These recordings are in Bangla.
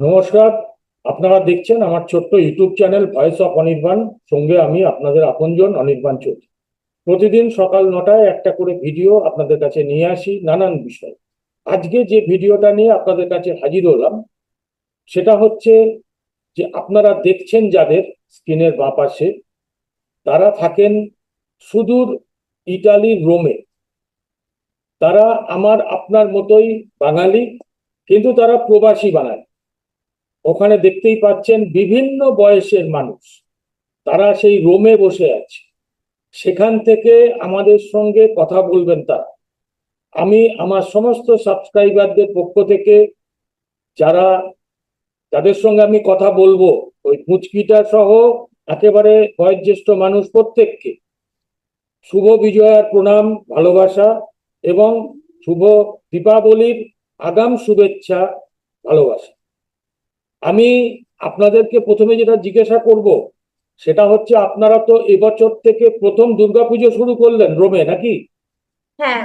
নমস্কার, আপনারা দেখছেন আমার ছোট্ট YouTube channel voice of Anirban. সঙ্গে আমি আপনাদের আপনজন অনির্বাণ চৌধুরী। প্রতিদিন সকাল নটায় একটা করে ভিডিও আপনাদের কাছে নিয়ে আসি নানান বিষয়। আজকে যে ভিডিওটা নিয়ে আপনাদের কাছে হাজির হলাম, সেটা হচ্ছে যে আপনারা দেখছেন যাদের স্ক্রিনের বাঁ পাশে, তারা থাকেন সুদূর ইটালির রোমে। তারা আমার আপনার মতোই বাঙালি, কিন্তু তারা প্রবাসী বাঙালি। ওখানে দেখতেই পাচ্ছেন বিভিন্ন বয়সের মানুষ। তারা সেই রোমে বসে আছে। সেখান থেকে আমাদের সঙ্গে কথা বলবেন তারা। আমি আমার সমস্ত সাবস্ক্রাইবারদের পক্ষ থেকে যারা যাদের সঙ্গে আমি কথা বলব, ওই পুচকিটা সহ একেবারে বয়োজ্যেষ্ঠ মানুষ প্রত্যেককে। শুভ বিজয়ার প্রণাম, ভালোবাসা। এবং শুভ দীপাবলির আগাম শুভেচ্ছা ভালোবাসা। আমি আপনাদেরকে প্রথমে যেটা জিজ্ঞাসা করব সেটা হচ্ছে আপনারা তো এবছর থেকে প্রথম দুর্গাপুজো শুরু করলেন রোমে নাকি? হ্যাঁ।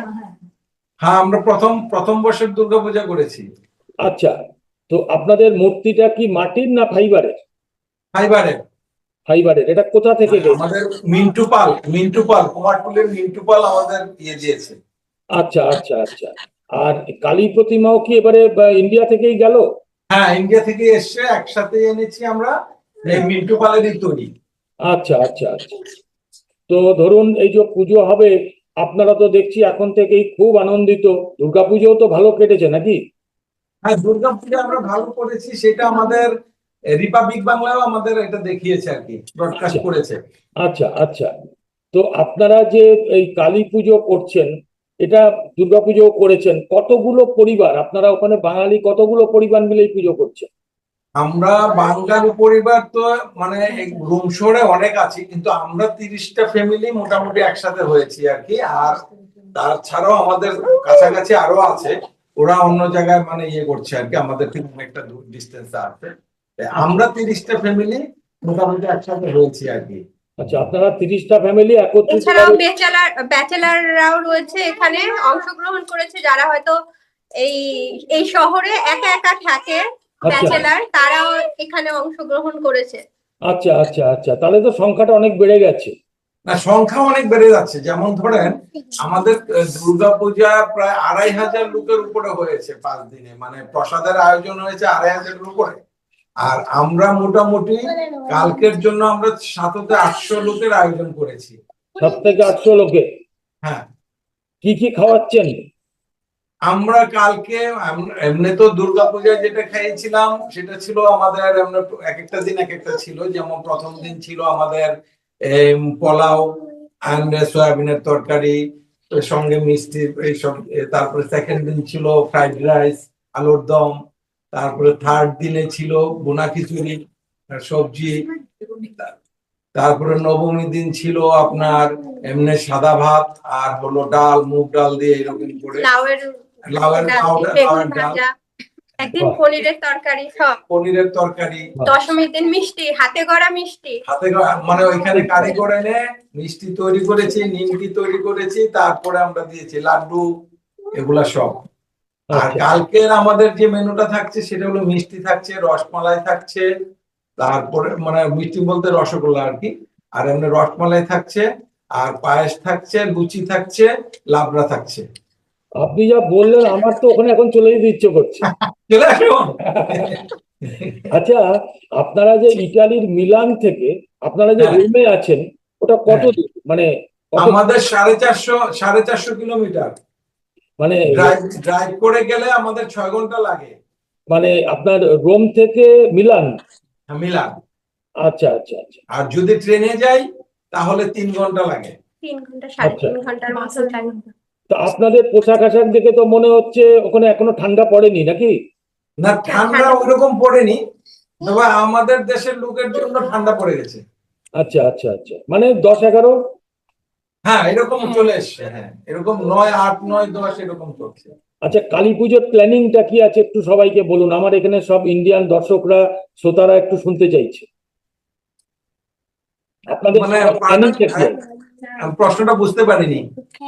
হ্যাঁ আমরা প্রথম প্রথম বর্ষের দুর্গাপূজা করেছি। আচ্ছা তো আপনাদের মূর্তিটা কি মাটির না ফাইবারের? ফাইবারে ফাইবারের এটা কোথা থেকে গেছে আমাদের মিন্টু পাল মিন্টু পাল কুমারটুলের মিন্টু পাল আমাদের ইয়ে দিয়েছে। আচ্ছা আচ্ছা আচ্ছা। আর কালী প্রতিমাও কি এবারে ইন্ডিয়া থেকেই গেল? হ্যাঁ ইন্ডিয়া থেকে এসছে একসাথে এনেছি আমরা। মিন্টু পালেরই তৈরি। আচ্ছা আচ্ছা আচ্ছা। তো ধরুন এই যে পুজো হবে আপনারা তো দেখছি এখন থেকেই খুব আনন্দিত। দুর্গাপুজোও তো ভালো কেটেছে নাকি? হ্যাঁ দুর্গাপূজা আমরা ভালো করেছি সেটা আমাদের রিপাবলিক বাংলাও আমাদের এটা দেখিয়েছে আর কি ব্রডকাস্ট আচ্ছা। করেছে। আচ্ছা আচ্ছা। তো আপনারা যে এই কালী পুজো করছেন এটা দুর্গাপুজো করেছেন। কতগুলো পরিবার, আপনারা ওখানে বাঙালি কতগুলো পরিবার মিলে পুজো করছেন? আমরা বাঙালি পরিবার তো মানে রুম শহরে অনেক আছি, কিন্তু আমরা তিরিশটা ফ্যামিলি মোটামুটি একসাথে হয়েছি আর কি। আর তাছাড়াও আমাদের কাছাকাছি আরও আছে। ওরা অন্য জায়গায় মানে ইয়ে করছে আর কি, আমাদের থেকে অনেকটা দূর ডিস্টেন্স আছে। আমরা তিরিশটা ফ্যামিলি মোটামুটি একসাথে হয়েছি আর কি। আচ্ছা আপনারা তিরিশটা ফ্যামিলি একত্রিত এছাড়াও ব্যাচেলার ব্যাচেলাররাও রয়েছে এখানে অংশগ্রহণ করেছে যারা হয়তো এই এই শহরে একা একা থাকে আচ্ছা। ব্যাচেলার তারাও এখানে অংশগ্রহণ করেছে। আচ্ছা আচ্ছা আচ্ছা তাহলে তো সংখ্যাটা অনেক বেড়ে গেছে। না সংখ্যা অনেক বেড়ে যাচ্ছে। যেমন ধরেন আমাদের দুর্গা পূজা প্রায় আড়াই হাজার লোকের উপরে হয়েছে পাঁচ দিনে। মানে প্রসাদের আয়োজন হয়েছে আড়াই হাজারের উপরে। আর আমরা মোটামুটি কালকের জন্য আমরা সাততে আটশো লোকের আয়োজন করেছি। সাত থেকে আটশো লোকে? হ্যাঁ। কি কি খাওয়াচ্ছেন? আমরা কালকে এমনি তো দুর্গাপূজায় যেটা খাইয়েছিলাম সেটা ছিল আমাদের এমনি এক একটা দিন এক একটা ছিল। যেমন প্রথম দিন ছিল আমাদের পোলাও অ্যান্ড সয়াবিনের তরকারি এর সঙ্গে মিষ্টি এইসব তারপরে সেকেন্ড দিন ছিল ফ্রাইড রাইস আলুর দম। তারপরে থার্ড দিনে ছিল বোনা খিচুড়ি সবজি। তারপরে নবমী দিন ছিল আপনার এমনি সাদা ভাত আর হলো ডাল মুগ ডাল দিয়ে এরকম করে। লাউয়ের লাউয়ের ডাল, পাউডার লাউয়ের ডাল। একদিন পনিরের তরকারি সব পনিরের তরকারি। দশমীর দিন মিষ্টি হাতে গড়া মিষ্টি। হাতে গড়া- মানে ওইখানে কারিগর এনে মিষ্টি তৈরি করেছি নিমকি তৈরি করেছি তারপরে আমরা দিয়েছি লাড্ডু এগুলা সব। আর কালকের আমাদের যে মেনুটা থাকছে সেটা হলো মিষ্টি থাকছে রসমালাই থাকছে তারপরে মানে মিষ্টি বলতে রসগোল্লা আর কি। আর এমনি রসমালাই থাকছে আর পায়েস থাকছে লুচি থাকছে লাবড়া থাকছে। আপনি যা বললেন আমার তো ওখানে এখন চলে যেতে ইচ্ছে করছে। চলে আসুন। আচ্ছা আপনারা যে ইটালির মিলান থেকে আপনারা যে হ্যাঁ। রোমে আছেন ওটা কত দূর? মানে আমাদের সাড়ে চারশো সাড়ে চারশো কিলোমিটার। মানে ড্রাইভ ড্রাইভ করে গেলে আমাদের ছয় ঘণ্টা লাগে। মানে আপনার রোম থেকে মিলান? হ্যাঁ, মিলান। আচ্ছা আচ্ছা আচ্ছা। আর যদি ট্রেনে যাই তাহলে তিন ঘণ্টা লাগে। তিন ঘণ্টা সাড়ে আচ্ছা। তিন ঘণ্টার মতো লাগে তো আপনাদের পোশাক আশাক দেখে তো মনে হচ্ছে ওখানে এখনও ঠান্ডা পড়েনি নাকি? না ঠান্ডা। ওইরকম পড়েনি। তবে আমাদের দেশের লোকের জন্য ঠান্ডা পড়ে গেছে। আচ্ছা আচ্ছা আচ্ছা। মানে দশ এগারো? হ্যাঁ এরকম চলে এসছে হ্যাঁ। এরকম নয় আট নয় দশ এরকম চলছে। আচ্ছা কালী পুজোর প্ল্যানিংটা কি আছে একটু সবাইকে বলুন? আমার এখানে সব ইন্ডিয়ান দর্শকরা শ্রোতারা একটু শুনতে চাইছে। আপনাদের মানে প্রশ্নটা বুঝতে পারিনি।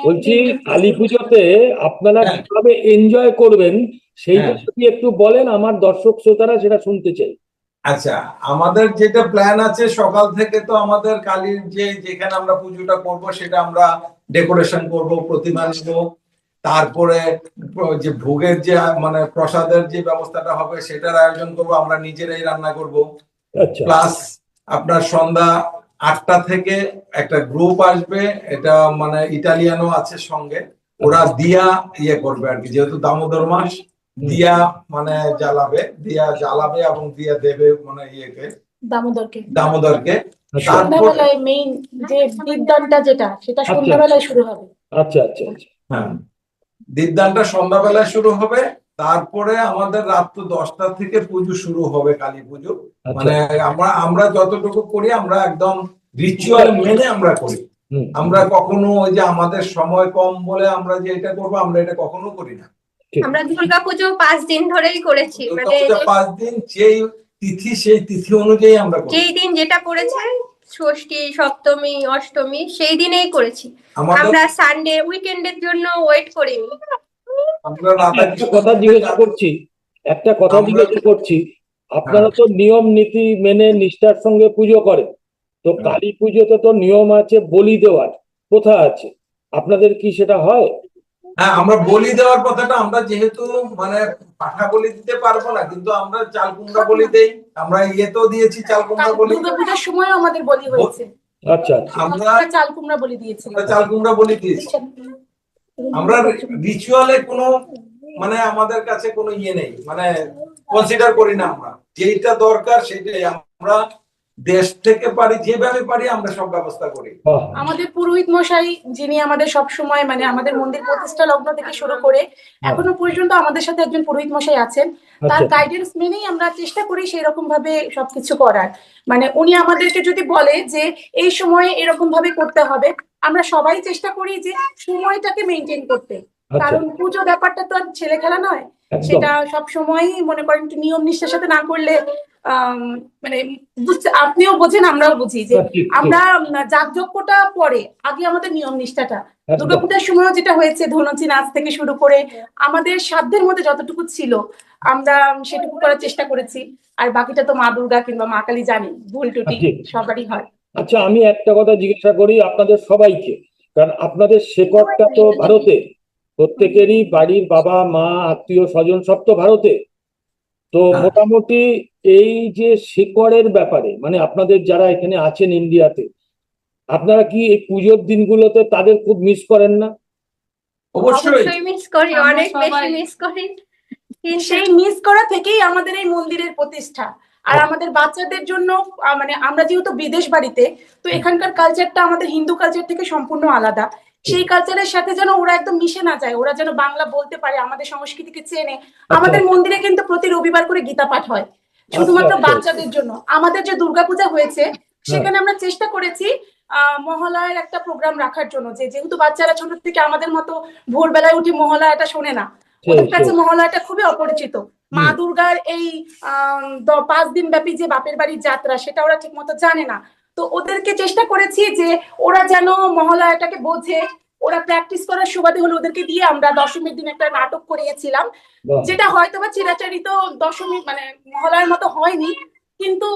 বলছি কালী পুজোতে আপনারা হ্যাঁ। কীভাবে এনজয় করবেন সেইটা হ্যাঁ। যদি একটু বলেন আমার দর্শক শ্রোতারা সেটা শুনতে চাই। আচ্ছা আমাদের যেটা প্ল্যান আছে সকাল থেকে তো আমাদের কালীর যে যেখানে আমরা পুজোটা করব সেটা আমরা ডেকোরেশন করব প্রতিমা নেব। তারপরে যে ভোগের যে মানে প্রসাদের যে ব্যবস্থাটা হবে সেটার আয়োজন করব আমরা নিজেরাই রান্না করব। আচ্ছা। প্লাস আপনার সন্ধ্যা আটটা থেকে একটা গ্রুপ আসবে এটা মানে ইটালিয়ানও আছে সঙ্গে। ওরা দিয়া ইয়ে করবে আর কি যেহেতু দামোদর মাস। দিয়া মানে জ্বালাবে দিয়া জ্বালাবে এবং দিয়া দেবে মানে ইয়েকে। দামোদরকে। দামোদরকে। আচ্ছা। সন্ধ্যাবেলায় মেইন যে দীপদানটা যেটা সেটা আচ্ছা। সন্ধ্যাবেলায় শুরু হবে। আচ্ছা আচ্ছা আচ্ছা। হ্যাঁ। দীপদানটা সন্ধ্যাবেলায় শুরু হবে তারপরে আমাদের রাত্র দশটা থেকে পুজো শুরু হবে কালী পুজো। আচ্ছা। মানে আমরা আমরা যতটুকু করি আমরা একদম রিচুয়াল মেনে আমরা করি। আমরা কখনো ওই যে আমাদের সময় কম বলে আমরা যে এটা করব আমরা এটা কখনো করি না। আমরা দুর্গাপুজো পাঁচ দিন ধরেই করেছি মানে পাঁচ দিন যেই তিথি সেই তিথি অনুযায়ী আমরা যেই দিন যেটা করেছে ষষ্ঠী সপ্তমী অষ্টমী সেই দিনেই করেছি। আমরা সানডে উইকেন্ডের জন্য ওয়েট করিনি। একটা কথা জিজ্ঞাসা করছি একটা কথা জিজ্ঞাসা করছি আপনারা তো নিয়ম নীতি মেনে নিষ্ঠার সঙ্গে পুজো করেন। তো। কালী পুজোতে তো নিয়ম আছে বলি দেওয়ার কোথা আছে। আপনাদের কি সেটা হয়? হ্যাঁ আমরা বলি দেওয়ার কথাটা আমরা যেহেতু মানে পাঠা বলি দিতে পারব না কিন্তু আমরা চাল কুমড়া বলি দেই। আমরা ইয়েতেও দিয়েছি চাল কুমড়া বলি। সময়ও আমাদের বলি হয়েছে। আচ্ছা আচ্ছা। আমরা চাল কুমড়া বলি আমরা চাল কুমড়া বলি দিয়েছি। আমরা রিচুয়ালে কোনো মানে আমাদের কাছে কোনো ইয়ে নেই। মানে কনসিডার করি না আমরা। যেটা দরকার সেটাই। আমরা দেশ থেকে পারি যেভাবে পারি আমরা সব ব্যবস্থা করি। আমাদের পুরোহিত মশাই যিনি আমাদের সব সময় মানে আমাদের মন্দির প্রতিষ্ঠা লগ্ন থেকে শুরু করে এখনও পর্যন্ত আমাদের সাথে একজন পুরোহিত মশাই আছেন। তার আচ্ছা। গাইডেন্স মেনেই আমরা চেষ্টা করি সেই রকম ভাবে সবকিছু করার। মানে উনি আমাদেরকে যদি বলে যে এই সময়ে এরকম ভাবে করতে হবে আমরা সবাই চেষ্টা করি যে সময়টাকে মেনটেন করতে। আচ্ছা। কারণ পুজো ব্যাপারটা তো আর ছেলে খেলা নয় সেটা সব সময়ই মনে করেন নিয়ম নিষ্ঠার সাথে না করলে মানে বুঝতে আপনিও বোঝেন আমরাও বুঝি যে ঠিক, আমরা যাগযজ্ঞটা পরে আগে আমাদের নিয়ম নিষ্ঠাটা। দুর্গাপূজার সময়ও যেটা হয়েছে ধনচি নাচ থেকে শুরু করে আমাদের সাধ্যের মধ্যে যতটুকু ছিল আমরা সেটুকু করার চেষ্টা করেছি। আর বাকিটা তো মা দুর্গা কিংবা মা কালী জানি ভুল টুটি ঠিক। সবারই হয়। আচ্ছা আমি একটা কথা জিজ্ঞাসা করি আপনাদের সবাইকে কারণ আপনাদের শেকড়টা তো ভারতে প্রত্যেকেরই বাড়ির বাবা মা আত্মীয় স্বজন সব তো ভারতে। তো হ্যাঁ। মোটামুটি এই যে শেকড়ের ব্যাপারে মানে আপনাদের যারা এখানে আছেন ইন্ডিয়াতে আপনারা কি এই পুজোর দিনগুলোতে তাদের খুব মিস করেন না? অবশ্যই। মিস করি অনেক বেশি মিস করি। সেই মিস করা থেকেই আমাদের এই মন্দিরের প্রতিষ্ঠা। আর আমাদের বাচ্চাদের জন্য আহ, মানে আমরা যেহেতু বিদেশ বাড়িতে তো এখানকার কালচারটা আমাদের হিন্দু কালচার থেকে সম্পূর্ণ আলাদা। সেই কালচারের সাথে যেন ওরা একদম মিশে না যায় ওরা যেন বাংলা বলতে পারে আমাদের সংস্কৃতিকে চেনে। আমাদের মন্দিরে কিন্তু প্রতি রবিবার করে গীতা পাঠ হয় শুধুমাত্র আচ্ছা। বাচ্চাদের জন্য। আমাদের যে দুর্গাপূজা হয়েছে সেখানে আমরা চেষ্টা করেছি মহালয়ার একটা প্রোগ্রাম রাখার জন্য যে যেহেতু বাচ্চারা ছোট থেকে আমাদের মতো ভোরবেলায় উঠে মহালয়াটা শোনে না ওদের কাছে। মহালয়াটা খুবই অপরিচিত। মা। দুর্গার এই পাঁচ দিন ব্যাপী যে বাপের বাড়ির যাত্রা সেটা ওরা ঠিক মতো জানে না। তো ওদেরকে চেষ্টা করেছি যে ওরা যেন মহালয়াটাকে বোঝে ওরা প্র্যাকটিস করার সুবাদে হলো ওদেরকে দিয়ে আমরা দশমীর দিন একটা নাটক করিয়েছিলাম যেটা হয়তো বা চিরাচারিত দশমী মানে মহালয়ার মতো হয়নি কিন্তু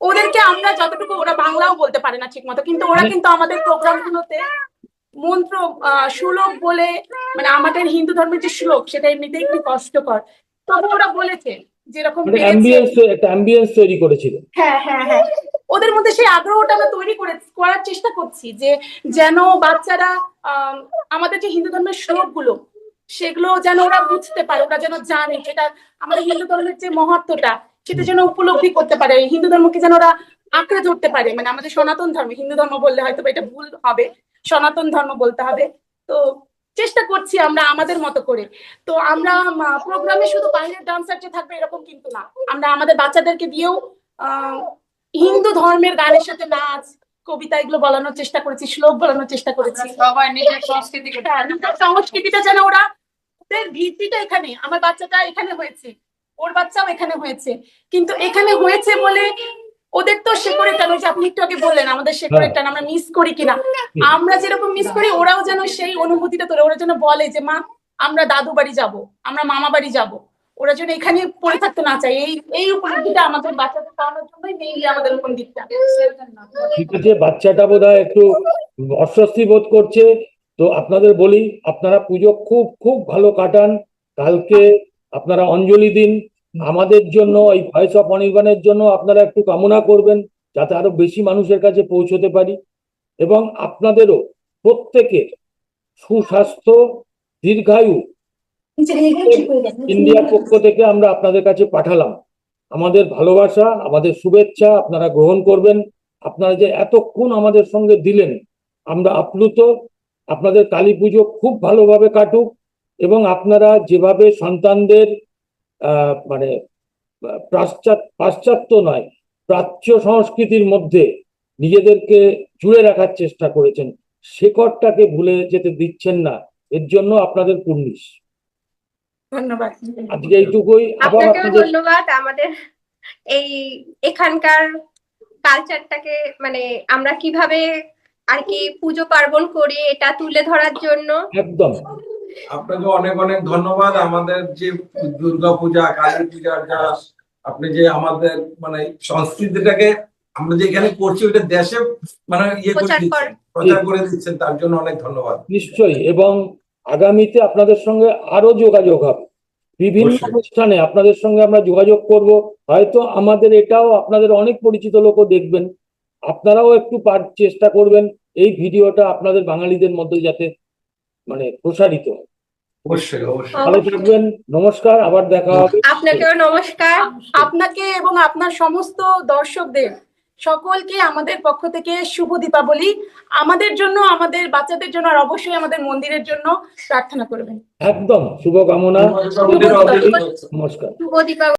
ওদেরকে আমরা যতটুকু ওরা বাংলাও বলতে পারে না ঠিক মতো কিন্তু ওরা মানে- কিন্তু আমাদের প্রোগ্রামগুলোতে মন্ত্র শ্লোক বলে মানে আমাদের হিন্দু ধর্মের যে শ্লোক সেটা এমনিতেই একটু কষ্টকর। তবে ওরা বলেছে যেরকম মানে একটা অ্যাম্বিয়েন্স তৈরি করেছিলেন হ্যাঁ হ্যাঁ হ্যাঁ। ওদের মধ্যে সেই আগ্রহটা আমরা তৈরি করে করার চেষ্টা করছি যে যেন বাচ্চারা আম, আমাদের যে হিন্দু ধর্মের শ্লোকগুলো সেগুলো যেন ওরা বুঝতে পারে ওরা যেন জানে যেটা আমাদের হিন্দু ধর্মের যে মহত্বটা সেটা যেন উপলব্ধি করতে পারে। হিন্দু ধর্মকে যেন ওরা আঁকড়ে ধরতে পারে। মানে আমাদের সনাতন ধর্ম হিন্দু ধর্ম বললে হয়তো এটা ভুল হবে সনাতন ধর্ম বলতে হবে। তো চেষ্টা করছি আমরা আমাদের মতো করে। তো আমরা প্রোগ্রামে শুধু বাইরের ডান্সার যে থাকবে এরকম কিন্তু না। আমরা আমাদের বাচ্চাদেরকে দিয়েও হিন্দু ধর্মের গানের সাথে নাচ কবিতা এগুলো বলানোর চেষ্টা করেছি শ্লোক বলানোর চেষ্টা করেছি। সবাই নিজের সংস্কৃতিকে হ্যাঁ, সংস্কৃতিটা যেন ওরা ওদের ভিত্তিটা এখানে আমার বাচ্চাটা এখানে হয়েছে ওর বাচ্চাও এখানে হয়েছে। কিন্তু এখানে হয়েছে বলে ওদের তো শেকড়ের টান ওই যে আপনি একটু আগে বললেন আমাদের শেকড়ের টান আমরা মিস করি কিনা? আমরা যেরকম মিস করি ওরাও যেন সেই অনুভূতিটা তোলে ওরা যেন বলে যে মা আমরা দাদু বাড়ি যাব আমরা মামা বাড়ি যাব। ওরা যেন এখানে পড়ে থাকতে না চায়। এই এই উপলব্ধিটা আমাদের বাচ্চাদের পাওয়ানোর জন্যই মেইনলি আমাদের উপলব্ধিটা ঠিক আছে, বাচ্চাটা বোধহয় একটু অস্বস্তি বোধ করছে। তো আপনাদের বলি, আপনারা পুজো খুব খুব ভালো কাটান। কালকে আপনারা অঞ্জলি দিন। আমাদের জন্য, এই ভয়েস অফ অনির্বাণের জন্য আপনারা একটু কামনা করবেন, যাতে আরও বেশি মানুষের কাছে পৌঁছতে পারি। এবং আপনাদেরও প্রত্যেকের সুস্বাস্থ্য, দীর্ঘায়ু ইন্ডিয়ার পক্ষ থেকে আমরা আপনাদের কাছে পাঠালাম। আমাদের ভালোবাসা আমাদের শুভেচ্ছা আপনারা গ্রহণ করবেন। আপনারা যে এতক্ষণ আমাদের সঙ্গে দিলেন আমরা আপ্লুত। আপনাদের কালী পুজো খুব ভালোভাবে কাটুক এবং আপনারা যেভাবে সন্তানদের আহ, মানে পাশ্চাত্য নয় প্রাচ্য সংস্কৃতির মধ্যে নিজেদেরকে জুড়ে রাখার চেষ্টা করেছেন শেকড়টাকে ভুলে যেতে দিচ্ছেন না। এর জন্য আপনাদের কুর্নিশ। ধন্যবাদ। আজকে এইটুকুই। আপনাকেও ধন্যবাদ। আমাদের এই এখানকার কালচারটাকে মানে আমরা কীভাবে আর কি পুজো পার্বণ করি এটা তুলে ধরার জন্য। একদম। আপনাকে অনেক অনেক ধন্যবাদ। আমাদের যে দুর্গা পূজা কালী পূজার যা আপনি যে আমাদের মানে সংস্কৃতিটাকে আমরা যে এখানে করছি ওইটা দেশে মানে ইয়ে প্রচার করে দিচ্ছেন তার জন্য অনেক ধন্যবাদ। নিশ্চয়ই। এবং আগামীতে আপনাদের সঙ্গে আরও যোগাযোগ হবে। বিভিন্ন অনুষ্ঠানে আপনাদের সঙ্গে আমরা যোগাযোগ করব। হয়তো আমাদের এটাও আপনাদের অনেক পরিচিত লোকও দেখবেন। আপনারাও একটু পার- চেষ্টা করবেন এই ভিডিওটা আপনাদের বাঙালিদের মধ্যে যাতে মানে প্রসারিত হয়। অবশ্যই অবশ্যই। ভালো থাকবেন নমস্কার আবার দেখা হবে। আপনাকেও নমস্কার। আপনাকে এবং আপনার সমস্ত দর্শকদের সকলকে আমাদের পক্ষ থেকে শুভ দীপাবলি। আমাদের জন্য আমাদের বাচ্চাদের জন্য আর অবশ্যই আমাদের মন্দিরের জন্য প্রার্থনা করবেন। একদম শুভকামনা। নমস্কার। শুভ দীপাবলি।